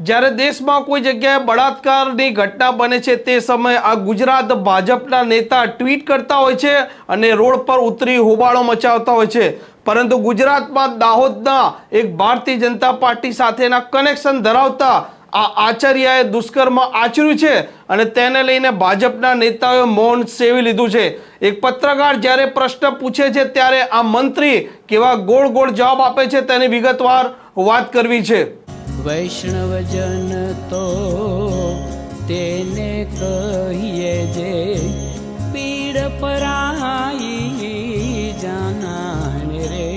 જ્યારે દેશમાં કોઈ જગ્યાએ બળાત્કારની ઘટના બને છે તે સમયે આ ગુજરાત ભાજપના નેતા ટ્વીટ કરતા હોય છે અને રોડ પર ઉતરી હોબાળો મચાવતા હોય છે. પરંતુ ગુજરાતમાં દાહોદના એક ભારતીય જનતા પાર્ટી સાથેના કનેક્શન ધરાવતા આ આચાર્યએ દુષ્કર્મ આચર્યું છે અને તેને લઈને ભાજપના નેતાઓએ મૌન સેવી લીધું છે. એક પત્રકાર જ્યારે પ્રશ્ન પૂછે છે ત્યારે આ મંત્રી કેવા ગોળ ગોળ જવાબ આપે છે તેની વિગતવાર વાત કરવી છે. વૈષ્ણવજન તો તેને કહીએ જે પીડ પરાઈ જાનાને રે.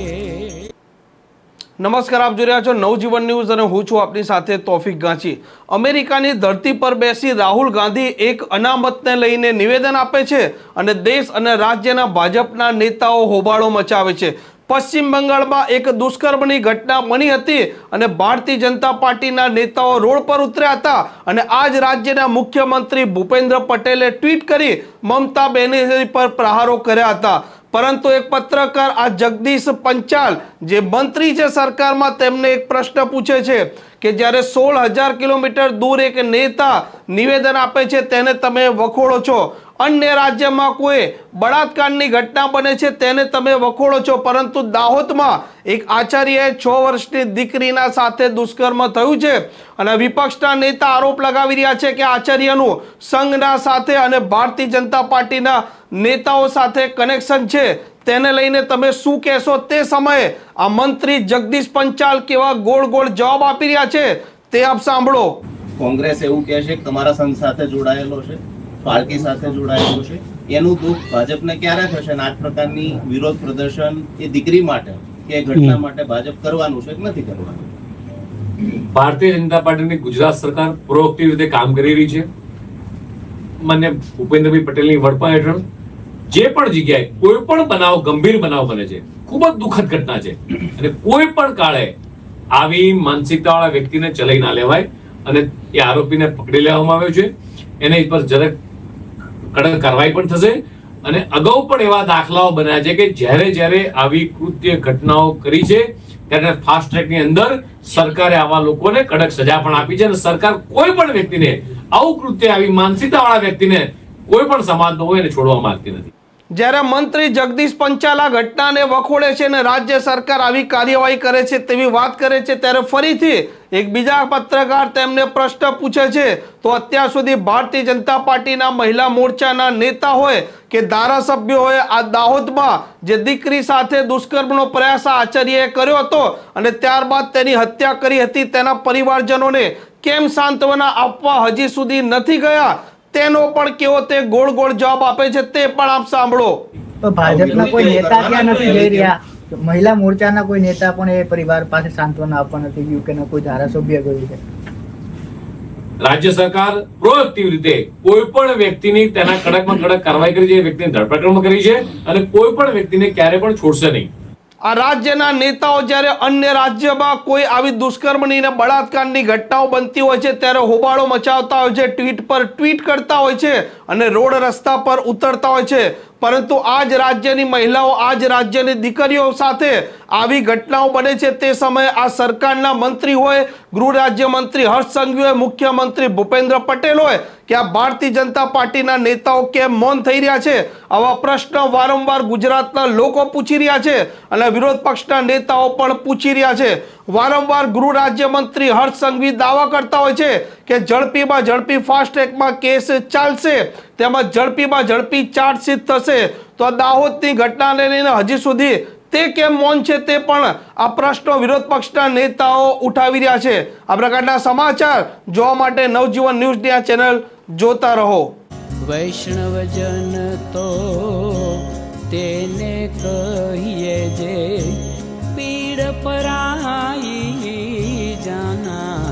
નમસ્કાર, આપ જોઈ રહ્યા છો નવજીવન ન્યૂઝ અને હું છું આપની સાથે તોફિક ગાંચી. અમેરિકાની ધરતી પર બેસી રાહુલ ગાંધી એક અનામતને લઈને નિવેદન આપે છે અને દેશ અને રાજ્યના ભાજપના નેતાઓ હોબાળો મચાવે છે. પશ્ચિમ બંગાળમાં એક દુષ્કર્મની ઘટના બની હતી અને ભારતીય જનતા પાર્ટીના નેતાઓ રોડ પર ઉતર્યા હતા અને આજ રાજ્યના મુખ્યમંત્રી ભૂપેન્દ્ર પટેલે ટ્વીટ કરી મમતા બેનર્જી પર પ્રહારો કર્યા હતા. પરંતુ એક પત્રકાર આ જગદીશ પંચાલ, જે મંત્રી છે સરકારમાં, તેમને એક પ્રશ્ન પૂછે છે. કે જ્યારે સોળ હજાર કિલોમીટર દૂર એક નેતા નિવેદન આપે છે, તેને તમે વખોડો છો. અન્ય રાજ્યમાં કોઈ બળાત્કારની ઘટના બને છે, તેને તમે વખોડો છો. પરંતુ દાહોદમાં એક આચાર્યએ છ વર્ષની દીકરીના સાથે દુષ્કર્મ થયું છે અને વિપક્ષના નેતા આરોપ લગાવી રહ્યા છે કે આચાર્યનું સંઘના સાથે અને ભારતીય જનતા પાર્ટીના નેતાઓ સાથે કનેક્શન છે. તેને લઈને તમે શું કહેશો તે સમયે આ મંત્રી જગદીશ પંચાલ કેવા ગોળ ગોળ જવાબ આપી રહ્યા છે તે આપ સાંભળો. કોંગ્રેસ એવું કહે છે કે તમારા સંઘ સાથે જોડાયેલો છે પાર્ટી સાથે જોડાયેલો છે. એનું દુઃખ ભાજપને ક્યારે થશે અને આ પ્રકારની વિરોધ પ્રદર્શન એ દીકરી માટે કે ઘટના માટે ભાજપ કરવાનું છે કે નથી કરવાનું? ભારતીય જનતા પાર્ટીની ગુજરાત સરકાર પ્રોએક્ટિવ રીતે કામ કરી રહી છે. મને ભૂપેન્દ્રભાઈ પટેલની વડપણ હેઠળ જે પણ જગ્યાએ કોઈ પણ બનાવ, ગંભીર બનાવ બને છે, ખૂબ જ દુઃખદ ઘટના છે. અને કોઈ પણ કાળે આવી માનસિકતાવાળા વ્યક્તિને ચલાવી ના લેવાય અને એ આરોપીને પકડી લેવામાં આવ્યો છે. એને પર જરાક કડક કાર્યવાહી પણ થશે. અને અગાઉ પણ એવા દાખલાઓ બન્યા છે કે જ્યારે જ્યારે આવી કૃત્ય ઘટનાઓ કરી છે, ત્યારે ફાસ્ટ ટ્રેકની અંદર સરકારે આવા લોકોને કડક સજા પણ આપી છે અને સરકાર કોઈ પણ વ્યક્તિને આવું કૃત્ય, આવી માનસિકતાવાળા વ્યક્તિને કોઈ પણ સમાજનો હોય એને છોડવા માંગતી નથી. જ્યારે મંત્રી જગદીશ પંચાલા ઘટનાને વખોડે છે અને રાજ્ય સરકાર આવી કાર્યવાહી કરે છે તેવી વાત કરે છે, ત્યારે ફરીથી એક બીજા પત્રકાર તેમને પ્રશ્ન પૂછે છે. તો અત્યાર સુધી ભારતીય જનતા પાર્ટીના મહિલા મોરચાના નેતા હોય કે ધારાસભ્યો હોય આ દાહોદમાં જે દીકરી સાથે દુષ્કર્મનો પ્રયાસ આચાર્યએ કર્યો હતો અને ત્યારબાદ તેની હત્યા કરી હતી, તેના પરિવારજનોને કેમ સાંત્વના આપવા હજી સુધી નથી ગયા? તેનો પણ કેવો તે ગોળ ગોળ જવાબ આપે છે તે પણ આપ સાંભળો. તો ભાજપના કોઈ નેતા ત્યાં નથી જઈ રહ્યા? મહિલા મોરચાના કોઈ નેતા પણ એ પરિવાર પાસે સાંત્વના આપવા નથી ગયું કે ન કોઈ ધારાસભ્ય ગયું છે? રાજ્ય સરકાર પ્રોએક્ટિવ રીતે કોઈ પણ વ્યક્તિની તેના કડકમાં કડક કાર્યવાહી કરી છે એ વ્યક્તિની ધરપકડ કરી છે અને કોઈ પણ વ્યક્તિને ક્યારે પણ છોડશે નહીં. આ રાજ્યના નેતાઓ જ્યારે અન્ય રાજ્યમાં કોઈ આવી દુષ્કર્મની ને બળાત્કારની ઘટનાઓ બનતી હોય છે, ત્યારે હોબાળો મચાવતા હોય છે, ટ્વીટ પર ટ્વીટ કરતા હોય છે અને રોડ રસ્તા પર ઉતરતા હોય છે. પરંતુ આ જ રાજ્યની મહિલાઓ આ જ રાજ્યની દીકરીઓ સાથે આવી ઘટનાઓ બને છે. તે સમયે આ સરકારના મંત્રી હોય, ગૃહ રાજ્યમંત્રી હર્ષ સંઘવી હોય મુખ્યમંત્રી ભૂપેન્દ્ર પટેલ હોય, કે આ ભારતીય જનતા પાર્ટીના નેતાઓ કેમ મૌન થઈ રહ્યા છે? આવા પ્રશ્ન વારંવાર ગુજરાતના લોકો પૂછી રહ્યા છે અને વિરોધ પક્ષના નેતાઓ પણ પૂછી રહ્યા છે. વારંવાર ગૃહ રાજ્યમંત્રી હર્ષ સંઘવી દાવા કરતા હોય છે. કે ઝડપીમાં ઝડપી ફાસ્ટ ટ્રેકમાં કેસ ચાલશે તેમજ ઝડપીમાં ઝડપી ચાર્જશીટ થશે. તો દાહોદની ઘટનાને લઈને હજી સુધી તે કેમ મૌન છે તે પણ આ પ્રશ્નો વિરોધ પક્ષના નેતાઓ ઉઠાવી રહ્યા છે. આ પ્રકારના સમાચાર જોવા માટે નવજીવન ન્યૂઝની આ ચેનલ જોતા રહો. વૈષ્ણવજન તો તેને કહીએ જે પીડ પરાઈ જાના.